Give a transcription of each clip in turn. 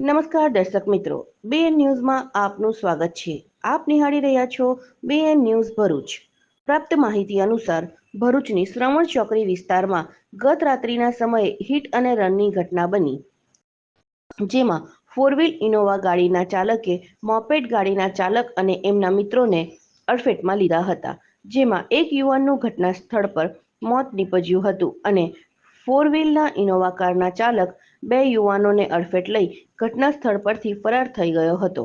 નમસ્કાર દર્શક મિત્રો બીએન ન્યૂઝમાં આપનું સ્વાગત છે. આપ નિહાળી રહ્યા છો બીએન ન્યૂઝ ભરૂચ. પ્રાપ્ત માહિતી અનુસાર, ભરૂચની શ્રવણ ચોકડી વિસ્તારમાં ગત રાત્રિના સમયે હિટ અને રનની ઘટના બની. જેમાં ફોર વ્હીલ ઇનોવા ગાડીના ચાલકે મોપેડ ગાડીના ચાલક અને એમના મિત્રોને અડફેટમાં લીધા હતા. જેમાં એક યુવાનનું ઘટના સ્થળ પર મોત નીપજ્યું હતું અને ફોર વ્હીલના ઇનોવા કારના ચાલક બે યુવાનોને અડફેટ લઈ ઘટના સ્થળ પરથી ફરાર થઈ ગયો હતો.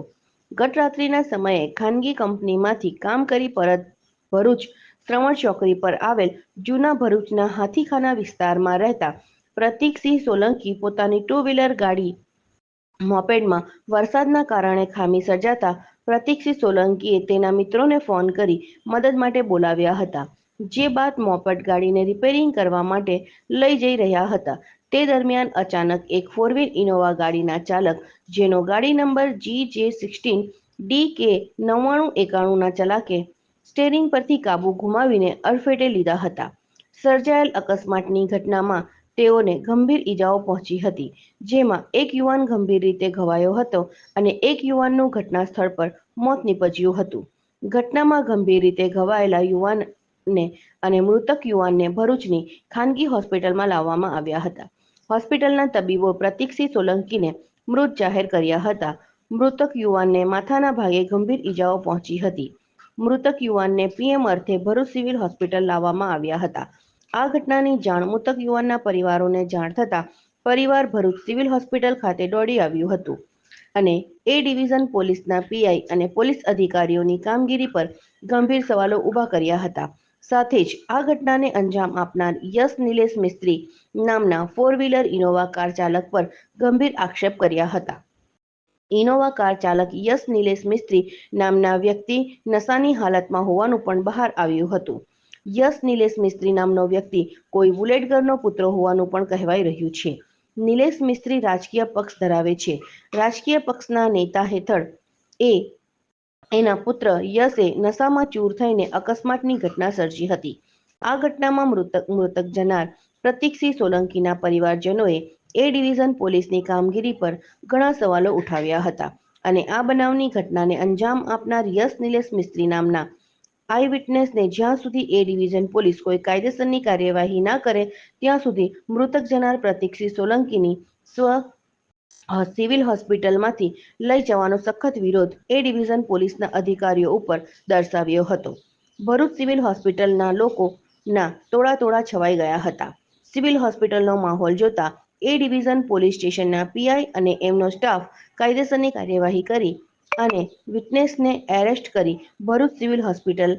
ગત રાત્રિના સમયે ખાનગી કંપનીમાંથી કામ કરી પરત ભરૂચ શ્રવણ ચોકડી પર આવેલ જૂના ભરૂચના હાથીખાના વિસ્તારમાં રહેતા પ્રતિકસિંહ સોલંકી પોતાની ટુ વ્હીલર ગાડી મોપેડમાં વરસાદના કારણે ખામી સર્જાતા પ્રતિકસિંહ સોલંકીએ તેના મિત્રોને ફોન કરી મદદ માટે બોલાવ્યા હતા, જે બાદ મોપેડ ગાડીને રિપેરિંગ કરવા માટે લઈ જઈ રહ્યા હતા. તે દરમિયાન અચાનક એક ફોર વ્હીલ ઇનોવા ગાડીના ચાલક, જેનો ગાડી નંબર જી જે સિક્સટીન ડી કે નવ્વાણું એકાણુંના ચલાકે સ્ટેરિંગ પરથી કાબુ ગુમાવીને અડફેટે લીધા હતા. સર્જાયેલ અકસ્માતની ઘટનામાં તેઓને ગંભીર ઈજાઓ પહોંચી હતી, જેમાં એક યુવાન ગંભીર રીતે ઘવાયો હતો અને એક યુવાનનું ઘટના સ્થળ પર મોત નીપજ્યું હતું. ઘટનામાં ગંભીર રીતે ઘવાયેલા યુવાનને અને મૃતક યુવાનને ભરૂચની ખાનગી હોસ્પિટલમાં લાવવામાં આવ્યા હતા. હોસ્પિટલના તબીબો પ્રતિકસિંહ સોલંકીને મૃત જાહેર કર્યા હતા. મૃતક યુવાનને માથાના ભાગે ગંભીર ઈજાઓ પહોંચી હતી. મૃતક યુવાનને પીએમ અર્થે ભરૂચ સિવિલ હોસ્પિટલ લાવવામાં આવ્યા હતા. આ ઘટનાની જાણ મૃતક યુવાનના પરિવારોને જાણ થતાં પરિવાર ભરૂચ સિવિલ હોસ્પિટલ ખાતે દોડી આવ્યું હતું અને એ ડિવિઝન પોલીસના પીઆઈ અને પોલીસ અધિકારીઓની કામગીરી પર ગંભીર સવાલો ઊભા કર્યા હતા. સાથે જ આ ઘટનાને અંજામ આપનાર યશ નિલેશ મિસ્ત્રી નામના ફોર વ્હીલર ઇનોવા કાર ચાલક પર ગંભીર આક્ષેપ કર્યા હતા. ઇનોવા કાર ચાલક યશ નિલેશ મિસ્ત્રી નામના વ્યક્તિ નશાની હાલતમાં હોવાનું પણ બહાર આવ્યું હતું. યશ નિલેશ મિસ્ત્રી નામનો વ્યક્તિ કોઈ બુલેટગરનો પુત્ર હોવાનું પણ કહેવાઈ રહ્યું છે. નિલેશ મિસ્ત્રી રાજકીય પક્ષ ધરાવે છે. રાજકીય પક્ષના નેતા હેઠળ એ એના પુત્ર યશે નશામાં ચૂર થઈને અકસ્માતની ઘટના સર્જી હતી. આ ઘટનામાં મૃતક મૃતક જનાર પ્રતિકસિંહ સોલંકીના પરિવારજનોએ એ ડિવિઝન પોલીસની કામગીરી પર ઘણા સવાલો ઉઠાવ્યા હતા અને આ બનાવની ઘટનાને અંજામ આપનાર યશ નિલેશ મિસ્ત્રી નામના આઈ વિટનેસને જ્યાં સુધી એ ડિવિઝન પોલીસ કોઈ કાયદેસરની કાર્યવાહી ના કરે, ત્યાં સુધી મૃતક જનાર પ્રતિકસિંહ સોલંકીની સ્વ સિવિલ હોસ્પિટલમાંથી લઈ જવાનો સખત વિરોધ એ ડિવિઝન પોલીસના અધિકારીઓ ઉપર દર્શાવ્યો હતો. ભરૂચ સિવિલ હોસ્પિટલના લોકોના ટોળા ટોળા છવાઈ ગયા હતા. સિવિલ હોસ્પિટલનો માહોલ જોતા એ ડિવિઝન પોલીસ સ્ટેશનના પીઆઈ અને એમનો સ્ટાફ કાયદેસરની કાર્યવાહી કરી અને વિટનેસને એરેસ્ટ કરી ભરૂચ સિવિલ હોસ્પિટલ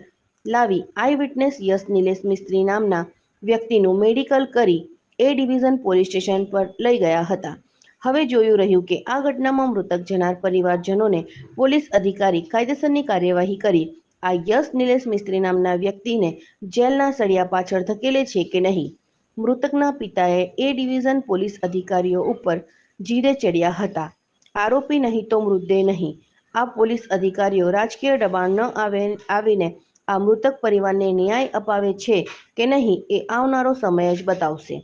લાવી આઈ વિટનેસ યશ નિલેશ મિસ્ત્રી નામના વ્યક્તિનું મેડિકલ કરી એ ડિવિઝન પોલીસ સ્ટેશન પર લઈ ગયા હતા. હવે જોયું રહ્યું કે આ ઘટનામાં મૃતક જનાર પરિવારજનોને પોલીસ અધિકારી કાયદેસરની કાર્યવાહી કરી. આ યશ નિલેશ મિસ્ત્રી નામના વ્યક્તિને જેલના સળિયા પાછળ ધકેલે છે કે નહીં? મૃતકના પિતાએ એ ડિવિઝન પોલીસ અધિકારીઓ ઉપર જીદે ચડ્યા હતા. આરોપી નહીં તો મૃતદેહ નહીં. આ પોલીસ અધિકારીઓ રાજકીય દબાણ ન આવે, આવીને આ મૃતક પરિવારને ન્યાય અપાવે છે કે નહીં એ આવનારો સમય જ બતાવશે.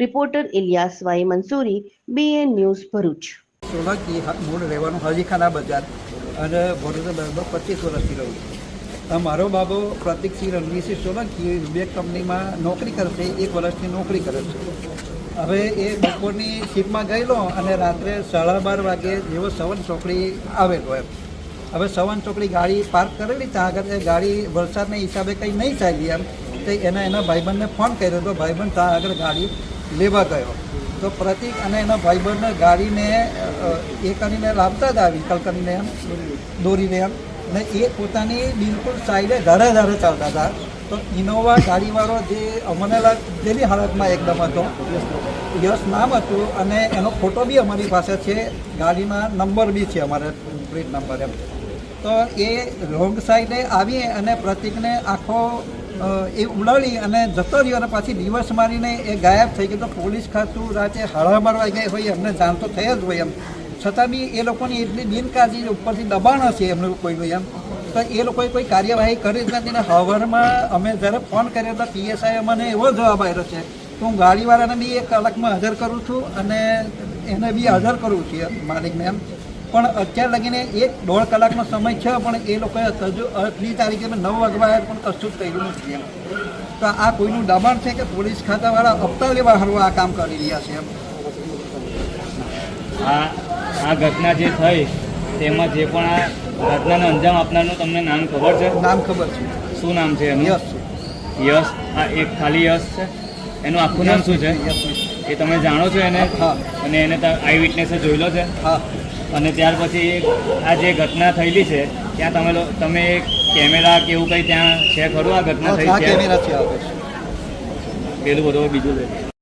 Reporter Iliyas Y Mansuri BN news Bharuch. Solanki મૂળ રહેવાનું હજીખાના બજાર અને વડોદરા લગભગ પચીસ વર્ષથી રહું છું. મારો બાબો પ્રતિકસિંહ રણવીરસિંહ સોલંકી બે કંપનીમાં નોકરી કરે એક વર્ષની નોકરી કરે છે. હવે એ બપોરની શિપમાં ગયેલો અને રાત્રે સાડા બાર વાગે જેવો સવન ચોકડી આવેલો એમ. હવે સવન ચોકડી ગાડી પાર્ક કરેલી ત્યાં આગળ એ ગાડી વરસાદના હિસાબે કંઈ નહીં ચાલી એમ. તો એના એના ભાઈબંધને ફોન કર્યો તો ભાઈબંધ ત્યાં આગળ ગાડી લેવા ગયો. તો પ્રતિક અને એના ભાઈબંધને ગાડીને એ કરીને લાવતા હતા વ્હીકલ કરીને એમ, દોરીને એમ. ને એ પોતાની બિલકુલ સાઈડે ધારે ધારે ચાલતા હતા. તો ઇનોવા ગાડીવાળો જે અમને જેવી હાલતમાં એકદમ હતો, યશ નામ હતું અને એનો ફોટો બી અમારી પાસે છે. ગાડીમાં નંબર બી છે અમારે પ્લેટ નંબર એમ. તો એ રોંગ સાઈડે આવી અને પ્રતિકને આખો એ ઉડાડી અને જતો રહ્યો અને પાછી દિવસ મારીને એ ગાયબ થઈ ગયો. તો પોલીસ ખાતું રાતે હળા મારવા ગઈ હોય, એમને જાણ તો થઈ જ હોય એમ. છતાં બી એ લોકોની એટલી બિનકાળજી ઉપરથી દબાણ હશે એમનું કોઈનું એમ. તો એ લોકોએ કોઈ કાર્યવાહી કરી જ નથી ને હવારમાં અમે જ્યારે ફોન કર્યો તો પીએસઆઈ મને એવો જવાબ આવ્યો છે, તો હું ગાડીવાળાને બી એક કલાકમાં હાજર કરું છું અને એને બી હાજર કરું છું, માલિકને એમ. પણ અત્યારે લગીને એક દોઢ કલાકનો સમય છે પણ એ લોકોએ હજુ અઢી તારીખે નવ વાગવા પણ કશું જ કર્યું નથી એમ. તો આ કોઈનું દબાણ છે કે પોલીસ ખાતાવાળા હપ્તા લેવા હરવા આ કામ કરી રહ્યા છે એમ? આ આ ઘટના જે થઈ તેમાં જે પણ આ ઘટનાને અંજામ આપનારનું તમને નામ ખબર છે? નામ ખબર છે. શું નામ છે એનું? યસ છે યશ આ એક ખાલી યશ છે? એનું આખું નામ શું છે? એ તમે જાણો છો એને? હા. અને એને આઈ વિટનેસે જોયેલો છે? હા. અને ત્યાર પછી આ જે ઘટના થયેલી છે ત્યાં તમે તમે કેમેરા કે એવું કંઈ ત્યાં છે ખરું આ ઘટના થઈ છે? પેલું બધું બીજું